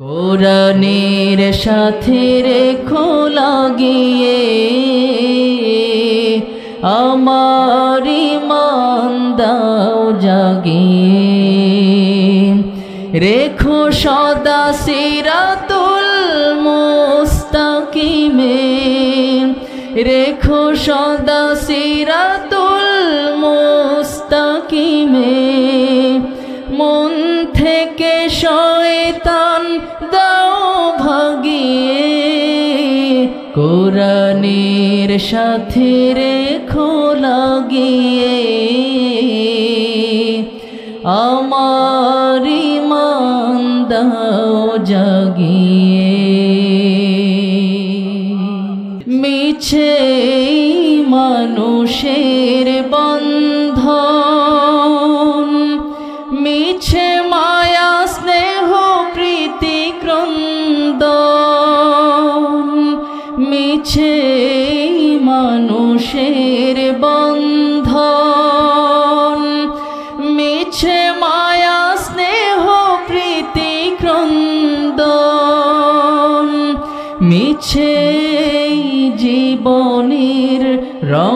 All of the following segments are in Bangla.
কোরআনের সাথে রেখো লাগিয়ে, আমার ইমান দাও জাগিয়ে। রেখো সদা সিরাতুল মুস্তাকিমে, রেখো সদা সিরাতুল মুস্তাকিমে। মন থেকে শয়তান দাও ভাগিয়ে। কোরআনের সাথে রেখো লাগিয়ে। আমার ইমান দাও জাগিয়ে। মিছে মানুষের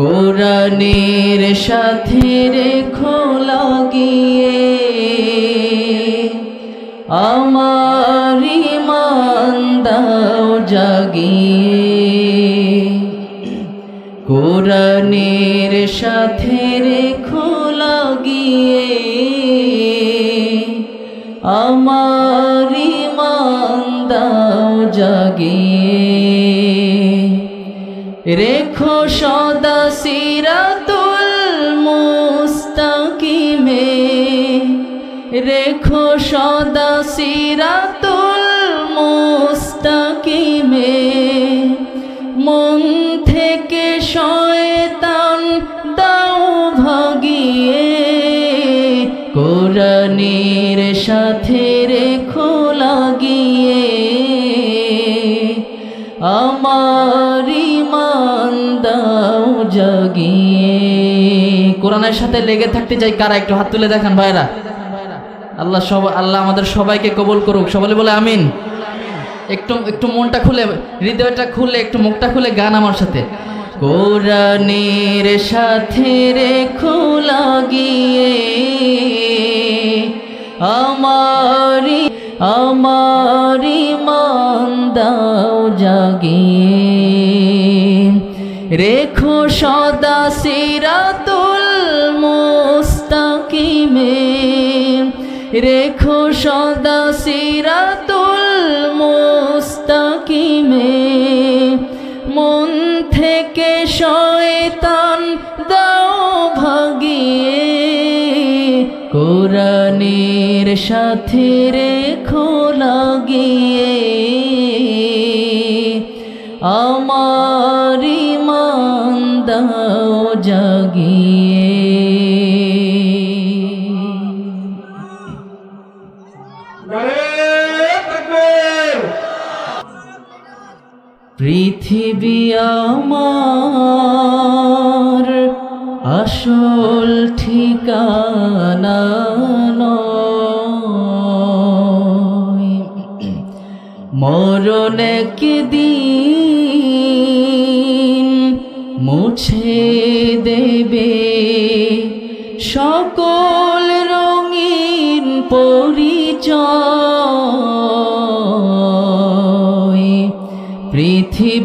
কোরআনের সাথে রেখো লাগিয়ে। আমার ইমান জাগিয়ে। কোরআনের সাথে রেখো লাগিয়ে। আমার ইমান দাও জাগিয়ে। রেখো সদা সিরাতুল মুস্তাকিমে। রেখো সদা সিরাতুল মুস্তাকিমে। মন থেকে শয়তান দাও ভাগিয়ে। কোরআনের সাথে রেখো লাগিয়ে। আমার জাগিয়ে। কোরআনের সাথে লেগে থাকতে চাই কারা একটু হাত তুলে দেখান ভাইরা আল্লাহ সব, আল্লাহ আমাদের সবাইকে কবুল করুক। সবাই বলে আমিন। একটু একটু মনটা খুলে, হৃদয়টা খুলে, একটু মুখটা খুলে গান আমার সাথে। কোরআনের সাথে রেখো লাগিয়ে। আমারি আমারি মান দাও জাগিয়ে। রেখো রেখো সদা সিরাতুল মুস্তাকিমে। মন থেকে শয়তান দাও ভাগিয়ে। কোরআনের সাথে রেখো লাগিয়ে। আমার ইমান দাও জাগিয়ে। আমার আসল ঠিকানা মরণ একদিন মুছে দেবে সকল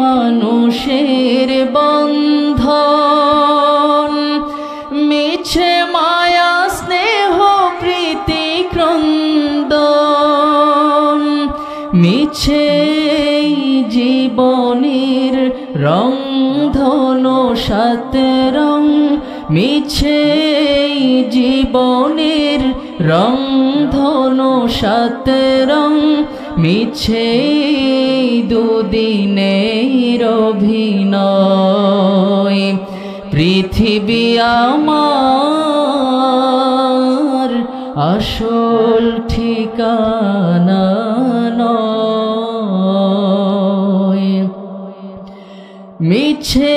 মানুষের বন্ধন। মিছে মায়া, স্নেহ, প্রীতি, ক্রন্দন। মিছে জীবনের রং ধনু সাত রং মিছে জীবনের রং ধনু সাত রং মিছে দুদিনের অভিনয়। পৃথিবী আমার আসল ঠিকানা মিছে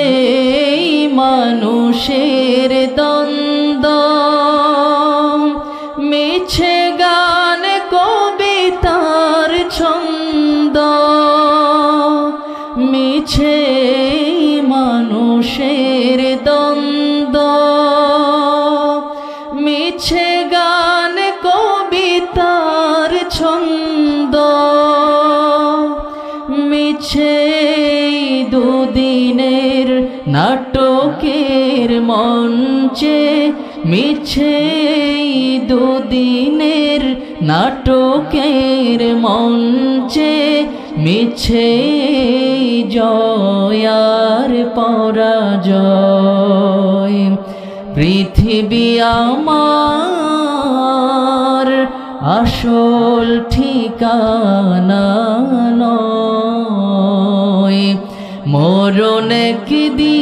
মানুষের দ্বন্দ্ব মিছে কবিতার ছন্দ মিছে মানুষের দ্বন্দ্ব। মিছে গান কবিতার ছন্দ। মিছে দুদিনের নাটকের মঞ্চে মিছে দুদিনের নাটকের মঞ্চে মিছে জয়ার পরাজয়। পৃথিবী আমার আসল ঠিকানা নয়। মরণ একদিন